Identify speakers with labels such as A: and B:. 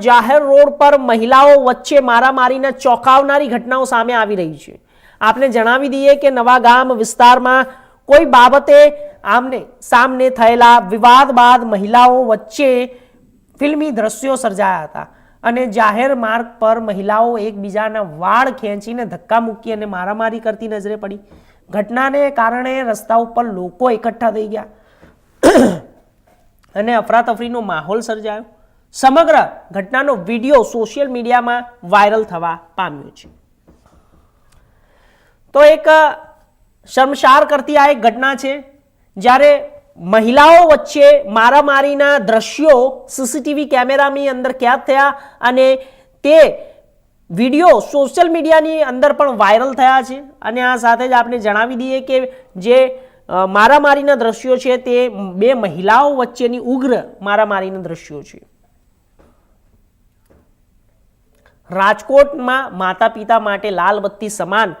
A: જાહેર રોડ પર મહિલાઓ વચ્ચે મારામારીના ચોંકાવનારી ઘટનાઓ સામે આવી રહી છે. આપને જણાવી દઈએ કે નવા ગામ વિસ્તારમાં કોઈ બાબતે આમને સામને થયેલા વિવાદ બાદ મહિલાઓ વચ્ચે ફિલ્મી દ્રશ્યો સર્જાયા હતા અને જાહેર માર્ગ પર મહિલાઓ એકબીજાના વાળ ખેંચીને ધક્કા મૂકી અને મારામારી કરતી નજરે પડી. ઘટનાને કારણે રસ્તા ઉપર લોકો એકઠા થઈ ગયા. અને અફરાતફરીનો માહોલ સર્જાયો. સમગ્ર ઘટનાનો વીડિયો સોશિયલ મીડિયામાં વાયરલ થવા પામ્યો છે. તો એક શમશાર કરતી આ એક ઘટના છે, જ્યારે મહિલાઓ વચ્ચે મારામારીના દ્રશ્યો સીસીટીવી કેમેરાની અંદર કેદ થયા અને તે વીડિયો સોશિયલ મીડિયાની અંદર પણ વાયરલ થયા છે. અને આ સાથે જ આપણે જણાવી દઈએ કે જે મારામારીના દ્રશ્યો છે તે બે મહિલાઓ વચ્ચેની ઉગ્ર મારામારીના દ્રશ્યો છે. રાજકોટમાં માતા પિતા માટે લાલ બત્તી સમાન